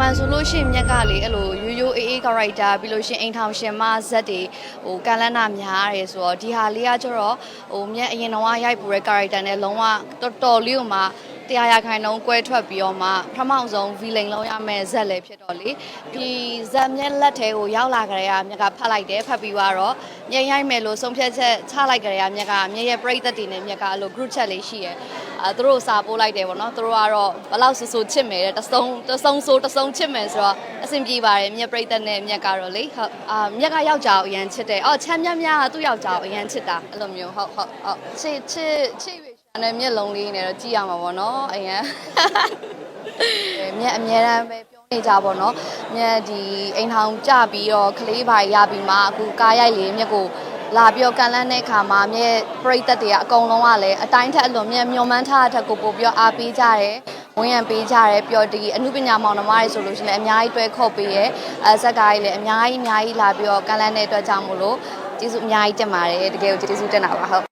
မှန်ဆိုလို့ရှိရင်မြက်ကလေအဲ့လိုရိုးရိုးအေးအေး character ပြီးလို့ရှိရင်အိမ်ထောင်ရှင်မဇက်တွေဟိုကန်လန်းနာများရတယ်ဆိုတော့ဒီဟာလေးကကျတော့ဟိုမြက်အရင်တော့ရိုက်ပူတဲ့ character နဲ့လုံးဝတော်တော်လေးကိုမှ တရားရခိုင်နှုန်းကွဲထွက်ပြီးတော့မှပထမဆုံး villain လုံးရမယ်ဇက်လည်းဖြစ်တော့လေဒီဇက်မြက်လက်ထဲကိုရောက်လာကြတဲ့ကမြက်ကဖတ်လိုက်တယ်ဖတ်ပြီးတော့မြက်ရိုက်မယ်လို့ဆုံးဖြတ်ချက်ချလိုက်ကြတဲ့ကမြက်ကမြက်ရဲ့ပြိသက်တွေနဲ့မြက်ကအဲ့လို group chat လေးရှိရယ်အဲသူတို့စာပို့လိုက်တယ်ပေါ့နော်သူတို့ကတော့ဘယ်လောက်ဆူဆူချစ်မယ်တဲ့တစုံတစုံဆိုတစုံချစ်မယ်ဆိုတော့အဆင်ပြေပါတယ်မြက်ပြိသက်နဲ့မြက်ကတော့လေဟုတ်အာမြက်ကယောက်ျားကိုအရန်ချစ်တယ်အော်ချမ်းမြတ်များကသူ့ယောက်ျားကိုအရန်ချစ်တာအဲ့လိုမျိုးဟုတ်ဟုတ်ဟုတ်ချစ်ချစ်ချစ်ရွေရှာ နဲ့မျက်လုံးလေးနဲ့တော့ကြည့်ရမှာပေါ့နော်အရန်မြက်အများတမ်းပဲပြောနေကြပါတော့မြက်ဒီအိမ်ထောင်ကြပြီးတော့ကလေးပါရပြီးမှအခုကားရိုက်လေမြက်ကိုလာပြီးတော့ကန်လန်းတဲ့ခါမှာမြက်ပရိသတ်တွေကအကုန်လုံးကလည်းအတိုင်းထက်အလွန်မြက်မျောမှန်းထားတဲ့ထက်ကိုပို့ပြီးတော့အားပေးကြတယ်ဝန်ရံပေးကြတယ်ပြောဒီအမှုပညာမောင်နှမတွေဆိုလို့ရှိရင်လည်းအများကြီးတွဲခုတ်ပေးရဲအဲဇက်ကားကြီးလည်းအများကြီးအများကြီးလာပြီးတော့ကန်လန်းတဲ့အတွက်ကြောင့်မို့လို့ကျေးဇူးအများကြီးတင်ပါတယ်တကယ်ကိုကျေးဇူးတင်တာပါဟုတ်